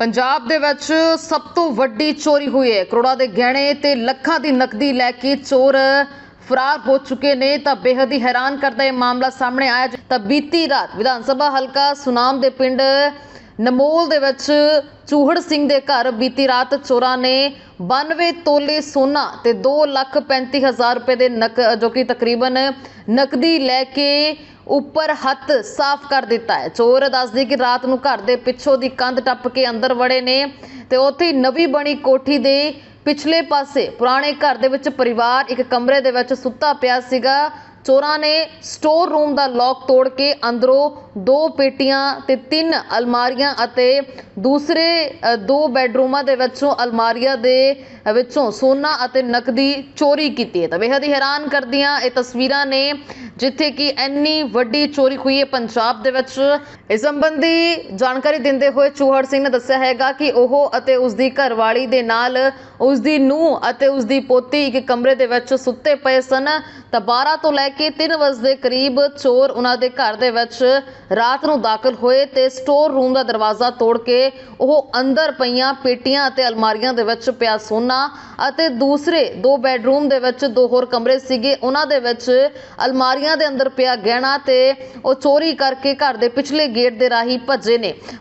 ਪੰਜਾਬ ਦੇ ਵਿੱਚ ਸਭ ਤੋਂ ਵੱਡੀ ਚੋਰੀ ਹੋਈ ਹੈ। ਕਰੋੜਾਂ ਦੇ ਗਹਿਣੇ ਤੇ ਲੱਖਾਂ ਦੀ ਨਕਦੀ ਲੈ ਕੇ ਚੋਰ ਫਰਾਰ ਹੋ ਚੁੱਕੇ ਨੇ, ਤਾਂ ਬੇਹੱਦ ਹੀ ਹੈਰਾਨ ਕਰਦਾ ਇਹ ਮਾਮਲਾ ਸਾਹਮਣੇ ਆਇਆ ਤਾਂ ਬੀਤੀ ਰਾਤ ਵਿਧਾਨ ਸਭਾ ਹਲਕਾ ਸੁਨਾਮ ਦੇ ਪਿੰਡ ਨਮੋਲ ਦੇ ਵਿੱਚ ਚੂਹੜ ਸਿੰਘ ਦੇ ਘਰ ਬੀਤੀ ਰਾਤ ਚੋਰਾਂ ਨੇ 92 ਤੋਲੇ ਸੋਨਾ ਤੇ 2 ਲੱਖ 35 ਹਜ਼ਾਰ ਰੁਪਏ ਦੇ ਨਕ, ਜੋ ਕਿ ਤਕਰੀਬਨ ਨਕਦੀ ਲੈ ਕੇ ਉੱਪਰ ਹੱਥ ਸਾਫ਼ ਕਰ ਦਿੱਤਾ ਹੈ। ਚੋਰ ਦੱਸਦੀ ਕਿ ਰਾਤ ਨੂੰ ਘਰ ਦੇ ਪਿੱਛੋਂ ਦੀ ਕੰਧ ਟੱਪ ਕੇ ਅੰਦਰ ਵੜੇ ਨੇ ਤੇ ਉੱਥੇ ਨਵੀਂ ਬਣੀ ਕੋਠੀ ਦੇ ਪਿਛਲੇ ਪਾਸੇ ਪੁਰਾਣੇ ਘਰ ਦੇ ਵਿੱਚ ਪਰਿਵਾਰ ਇੱਕ ਕਮਰੇ ਦੇ ਵਿੱਚ ਸੁੱਤਾ ਪਿਆ ਸੀਗਾ। ਚੋਰਾਂ ਨੇ ਸਟੋਰ ਰੂਮ ਦਾ ਲੋਕ ਤੋੜ ਕੇ ਅੰਦਰੋਂ ਦੋ ਪੇਟੀਆਂ ਤੇ ਤਿੰਨ ਅਲਮਾਰੀਆਂ ਅਤੇ ਦੂਸਰੇ ਦੋ ਬੈਡਰੂਮਾਂ ਦੇ ਵਿੱਚੋਂ ਅਲਮਾਰੀਆਂ ਦੇ ਵਿੱਚੋਂ ਸੋਨਾ ਅਤੇ ਨਕਦੀ ਚੋਰੀ ਕੀਤੀ ਹੈ। ਤਾਂ ਬੇਹੱਦ ਹੀ ਹੈਰਾਨ ਕਰਦੀਆਂ ਇਹ ਤਸਵੀਰਾਂ ਨੇ, ਜਿੱਥੇ ਕਿ ਇੰਨੀ ਵੱਡੀ ਚੋਰੀ ਹੋਈ ਹੈ ਪੰਜਾਬ ਦੇ ਵਿੱਚ। ਇਸ ਸੰਬੰਧੀ ਜਾਣਕਾਰੀ ਦਿੰਦੇ ਹੋਏ ਚੂਹੜ ਸਿੰਘ ਨੇ ਦੱਸਿਆ ਹੈਗਾ ਕਿ ਉਹ ਅਤੇ ਉਸ ਦੀ ਘਰਵਾਲੀ ਦੇ ਨਾਲ ਉਸ ਦੀ ਨੂੰਹ ਅਤੇ ਉਸ ਦੀ ਪੋਤੀ ਇੱਕ ਕਮਰੇ ਦੇ ਵਿੱਚ ਸੁੱਤੇ ਪਏ ਸਨ। ਤਾਂ 12 ਤੋਂ ਲੈ ਕੇ 3 ਵਜੇ ਦੇ ਕਰੀਬ ਚੋਰ ਉਹਨਾਂ ਦੇ ਘਰ ਦੇ ਵਿੱਚ ਰਾਤ ਨੂੰ ਦਾਖਲ ਹੋਏ ਤੇ ਸਟੋਰ ਰੂਮ ਦਾ ਦਰਵਾਜ਼ਾ ਤੋੜ ਕੇ ਉਹ ਅੰਦਰ ਪਈਆਂ ਪੇਟੀਆਂ ਅਤੇ ਅਲਮਾਰੀਆਂ ਦੇ ਵਿੱਚ ਪਿਆ ਸੋਨਾ ਅਤੇ ਦੂਸਰੇ ਦੋ ਬੈੱਡਰੂਮ ਦੇ ਵਿੱਚ ਦੋ ਹੋਰ ਕਮਰੇ ਸੀਗੇ। ਉਹਨਾਂ ਦੇ ਵਿੱਚ ਅਲਮਾਰੀਆਂ ਦੇ ਅੰਦਰ ਪਿਆ ਗਹਿਣਾ ਤੇ ਉਹ ਚੋਰੀ ਕਰਕੇ ਘਰ ਦੇ ਪਿਛਲੇ ਗੇਟ ਦੇ ਰਾਹੀਂ ਭੱਜੇ ਨੇ।